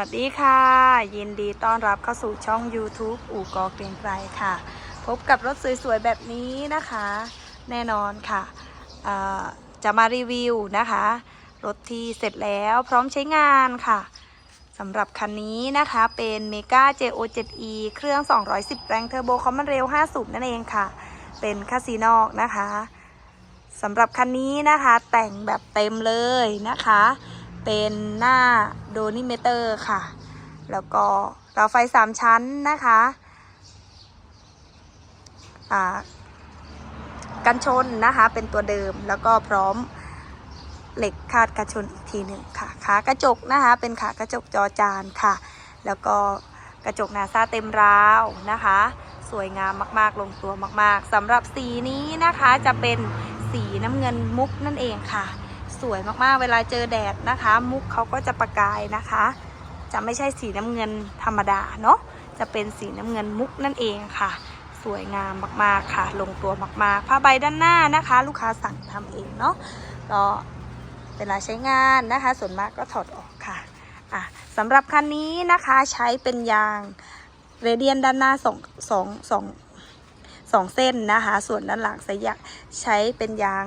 วัสดีค่ะ ยินดีต้อนรับเข้าสู่ช่อง YouTube อู่กอเกรียงไกรค่ะ พบกับรถสวยๆ แบบนี้นะคะ แน่นอนค่ะ จะมารีวิวนะคะ รถที่เสร็จแล้วพร้อมใช้งานค่ะสำหรับคันนี้นะคะเป็น Mega JO 7E เครื่อง 210 แรงเทอร์โบคอมมอนเรล5สูบนั่นเองค่ะ เป็นคาซีนอกนะคะสำหรับคันนี้นะคะแต่งแบบเต็มเลยนะคะ เป็นหน้าโดนิเมเตอร์ค่ะ แล้วก็เราไฟ3ชั้นนะคะอ่ากันชนนะคะเป็นตัวเดิมแล้วก็พร้อมเหล็กคาดกันชนอีกทีหนึ่งค่ะ ขากระจกนะคะ เป็นขากระจกจอจานค่ะ แล้วก็กระจกนาซาเต็มราวนะคะ สวยงามมากๆ ลงตัวมากๆสำหรับสีนี้นะคะจะเป็นสีน้ำเงินมุกนั่นเองค่ะ วยมากๆ เวลาเจอแดดนะคะ มุกเขาก็จะประกายนะคะ จะไม่ใช่สีน้ำเงินธรรมดาเนาะจะเป็นสีน้ำเงินมุกนั่นเองค่ะ สวยงามมากๆค่ะ ลงตัวมากๆผ้าใบด้านหน้านะคะ ลูกค้าสั่งทำเองเนาะก็เวลาใช้งานนะคะ ส่วนมากก็ถอดออกค่ะอะสำหรับคันนี้นะคะใช้เป็นยางเรเดียนด้านหน้าสองสองสองสองเส้นนะคะ ส่วนด้านหลังใช้ยางใช้เป็นยาง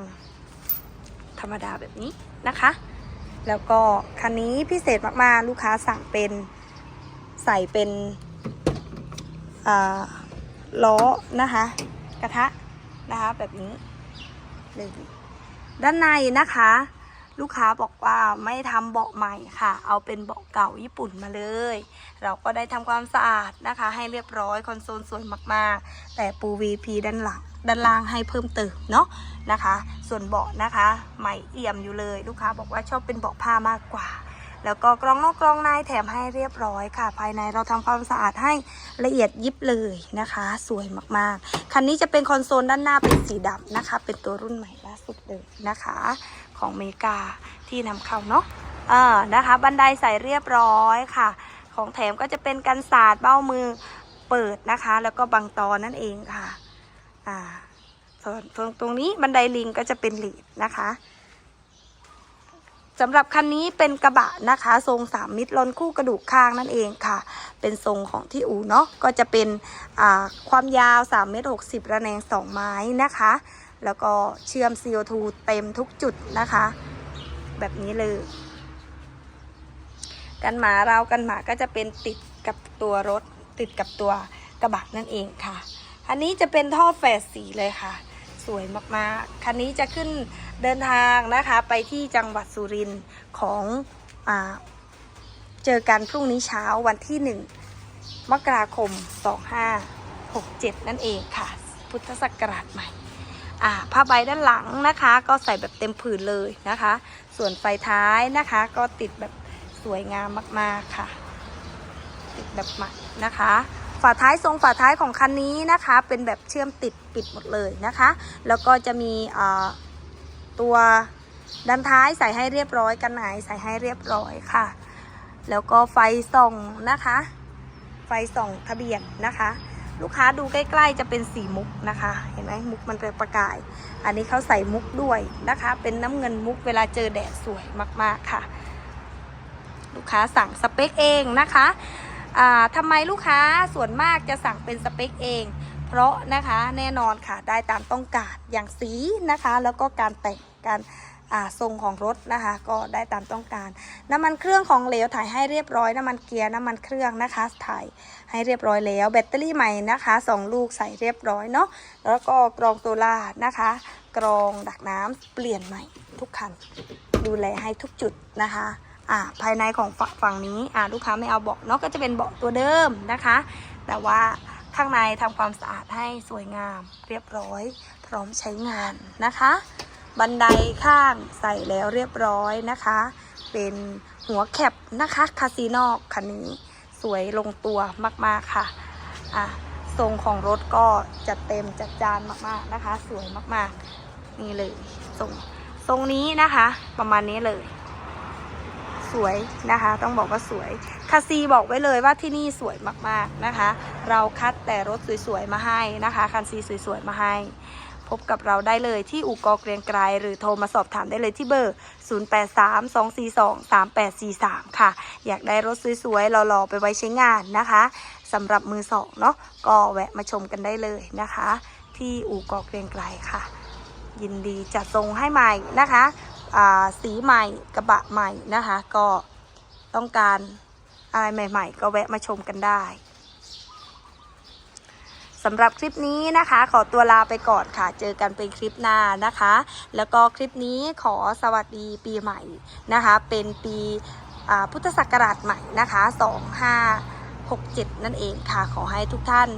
ธรรมดาแบบนี้นะคะ แล้วก็คันนี้พิเศษมากๆลูกค้าสั่งเป็นใส่เป็นอ่าล้อนะคะ กระทะนะคะแบบนี้เลยด้านในนะคะ ลูกค้าบอกว่าไม่ทำเบาะใหม่ค่ะ เอาเป็นเบาะเก่าญี่ปุ่นมาเลย เราก็ได้ทำความสะอาดนะคะ ให้เรียบร้อยคอนโซลสวยมากๆ แต่ปู VP ด้านหลังด้านล่างให้เพิ่มเติมเนาะนะคะ ส่วนเบาะนะคะใหม่เอี่ยมอยู่เลย ลูกค้าบอกว่าชอบเป็นเบาะผ้ามากกว่า แล้วก็กรองนอกกรองในแถมให้เรียบร้อยค่ะ ภายในเราทำความสะอาดให้ละเอียดยิบเลยนะคะ สวยมากๆ คันนี้จะเป็นคอนโซลด้านหน้าเป็นสีดำนะคะ เป็นตัวรุ่นใหม่ล่าสุดเลยนะคะ ของเมกาที่นำเข้าเนาะเออนะคะ บันไดใส่เรียบร้อยค่ะ ของแถมก็จะเป็นกันศาสตร์เบ้ามือเปิดนะคะ แล้วก็บังตอนนั่นเองค่ะ อ่าส่วนตรงตรงนี้บันไดลิงก็จะเป็นหลีดนะคะ สำหรับคันนี้เป็นกระบะนะคะ ทรงสามมิตรล้นคู่กระดูกข้างนั่นเองค่ะ เป็นทรงของที่อู่เนาะก็จะเป็นความยาว3เมตร60 ระแนง 2 ไม้นะคะ แล้วก็เชื่อม CO2 เต็มทุกจุดนะคะ แบบนี้เลย กันหมาเรากันหมาก็จะเป็นติดกับตัวรถติดกับตัวกระบะนั่นเองค่ะ อันนี้จะเป็นท่อแฝดสีเลยค่ะ สวยมากๆ คันนี้จะขึ้น เดินทางนะคะไปที่จังหวัดสุรินทร์ของอเจอกันพรุ่งนี้เช้าวันที่ 1 มกราคม 2567 นั่นเองค่ะ พุทธศักราชใหม่ผ้าใบด้านหลังนะคะ ก็ใส่แบบเต็มผืนเลยนะคะ ส่วนไฟท้ายนะคะก็ติดแบบสวยงามมากๆค่ะ ติดแบบใหม่นะคะฝาท้ายทรงฝาท้ายของคันนี้นะคะ เป็นแบบเชื่อมติดปิดหมดเลยนะคะ แล้วก็จะมีอ่า ตัวด้านท้ายใส่ให้เรียบร้อยกันไหนใส่ให้เรียบร้อยค่ะ แล้วก็ไฟส่องนะคะ ไฟส่องทะเบียนนะคะ ลูกค้าดูใกล้ๆจะเป็นสีมุกนะคะ เห็นไหมมุกมันเป็นประกาย อันนี้เขาใส่มุกด้วยนะคะ เป็นน้ำเงินมุกเวลาเจอแดดสวยมากๆค่ะ ลูกค้าสั่งสเปคเองนะคะอ่าทำไมลูกค้าส่วนมากจะสั่งเป็นสเปคเอง เพราะนะคะแน่นอนค่ะได้ตามต้องการอย่างสีนะคะ แล้วก็การแต่งการทรงของรถนะคะ ก็ได้ตามต้องการ น้ำมันเครื่องของเหลวถ่ายให้เรียบร้อยน้ำมันเกียร์น้ำมันเครื่องนะคะถ่ายให้เรียบร้อยแล้ว แบตเตอรี่ใหม่นะคะสองลูกใส่เรียบร้อยเนาะแล้วก็กรองโซล่านะคะ กรองดักน้ำเปลี่ยนใหม่ทุกคัน ดูแลให้ทุกจุดนะคะอ่าภายในของฝั่งนี้อ่าลูกค้าไม่เอาเบาะเนาะก็จะเป็นเบาะตัวเดิมนะคะ แต่ว่า ข้างในทำความสะอาดให้สวยงาม เรียบร้อย พร้อมใช้งานนะคะ บันไดข้างใส่แล้วเรียบร้อยนะคะ เป็นหัวแคปนะคะคาซีนอกคันนี้สวยลงตัวมากๆค่ะอะทรงของรถก็จัดเต็มจัดจานมากๆนะคะ สวยมากๆ นี่เลยทรงทรงนี้นะคะ ประมาณนี้เลย สวยนะคะ ต้องบอกว่าสวยคาซีบอกไว้เลยว่าที่นี่สวยมากๆนะคะ เราคัดแต่รถสวยๆมาให้นะคะคันซีสวยๆมาให้ พบกับเราได้เลยที่อู่กอเกรียงไกรหรือโทรมาสอบถามได้เลยที่เบอร์ 0832423843 ค่ะ อยากได้รถสวยๆหล่อๆไปไว้ใช้งานนะคะสำหรับมือสองเนาะก็แวะมาชมกันได้เลยนะคะ ที่อู่กอเกรียงไกรค่ะ ยินดีจัดทรงให้ใหม่นะคะ สีใหม่กระบะใหม่นะคะ ก็ต้องการอะไรใหม่ ๆ ก็แวะมาชมกันได้สำหรับคลิปนี้นะคะ ขอตัวลาไปก่อนค่ะ เจอกันเป็นคลิปหน้านะคะ แล้วก็คลิปนี้ขอสวัสดีปีใหม่นะคะ เป็นปีพุทธศักราชใหม่นะคะ 67 นั่นเองค่ะ ขอให้ทุกท่าน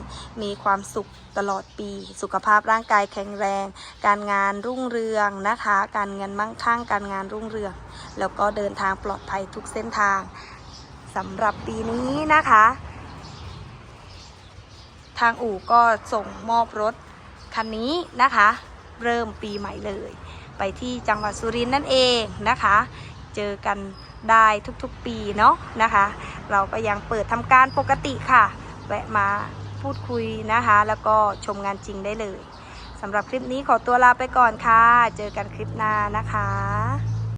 มีความสุขตลอดปี สุขภาพร่างกายแข็งแรง การงานรุ่งเรืองนะคะ การเงินมั่งคั่ง การงานรุ่งเรือง แล้วก็เดินทางปลอดภัยทุกเส้นทางสำหรับปีนี้นะคะ ทางอู่ก็ส่งมอบรถคันนี้นะคะ เริ่มปีใหม่เลย ไปที่จังหวัดสุรินทร์นั่นเองนะคะ เจอกันได้ทุกๆปีเนาะนะคะ เราก็ยังเปิดทำการปกติค่ะ แวะมาพูดคุยนะคะ แล้วก็ชมงานจริงได้เลยสำหรับคลิปนี้ขอตัวลาไปก่อนค่ะ เจอกันคลิปหน้านะคะ